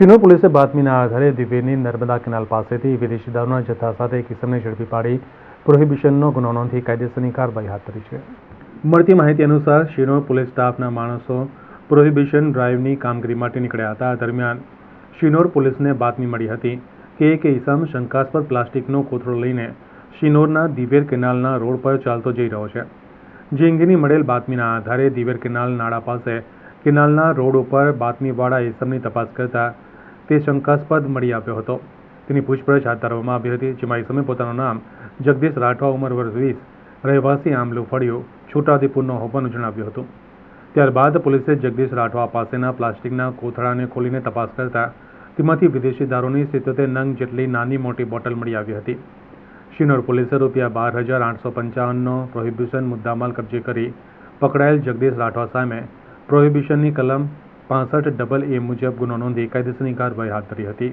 શિનોર પોલીસે બાતમીના આધારે દિવ્યની નર્મદા કેનાલ પાસેથી વિદેશી દારૂના જથ્થા સાથે એક ઇસમને ઝડપી પાડી પ્રોહિબિશનનો ગુનો નોંધી કાયદેસરની કાર્યવાહી હાથ ધરી છે. મળતી માહિતી અનુસાર શિનોર પોલીસ સ્ટાફના માણસો પ્રોહિબિશન ડ્રાઈવની કામગીરી માટે નીકળ્યા હતા. દરમિયાન શિનોર પોલીસને બાતમી મળી હતી કે એક ઇસમ શંકાસ્પદ પ્લાસ્ટિકનો કોથળો લઈને શિનોરના દિવેર કેનાલના રોડ પર ચાલતો જઈ રહ્યો છે. જે અંગેની મળેલ બાતમીના આધારે દિવેર કેનાલ નાળા પાસે કેનાલના રોડ ઉપર બાતમીવાળા ઇસમની તપાસ કરતા તે શંકાસ્પદ મળી આવ્યો હતો. તેની પૂછપરછ હાથ ધરવામાં આવી હતી, જેમાં ઇસમે પોતાનું નામ જગદીશ રાઠવા ઉંમર વર્ષ વીસ, રહેવાસી આમલું ફળિયો છોટાઉદેપુરનો હોવાનું જણાવ્યું હતું. ત્યારબાદ પોલીસે જગદીશ રાઠવા પાસેના પ્લાસ્ટિકના કોથળાને ખોલીને તપાસ કરતા તેમાંથી વિદેશી દારૂની સિત્તોતેર નંગ જેટલી નાની મોટી બોટલ મળી આવી હતી. શિનોર પોલીસે રૂપિયા બાર હજાર આઠસો પંચાવનનો પ્રોહિબિશન મુદ્દામાલ કબજે કરી પકડાયેલ જગદીશ રાઠવા સામે પ્રોહિબિશનની કલમ પાસઠ ડબલ એ મુજબ ગુનો નોંધી કાયદેસરની કાર્યવાહી હાથ ધરી હતી.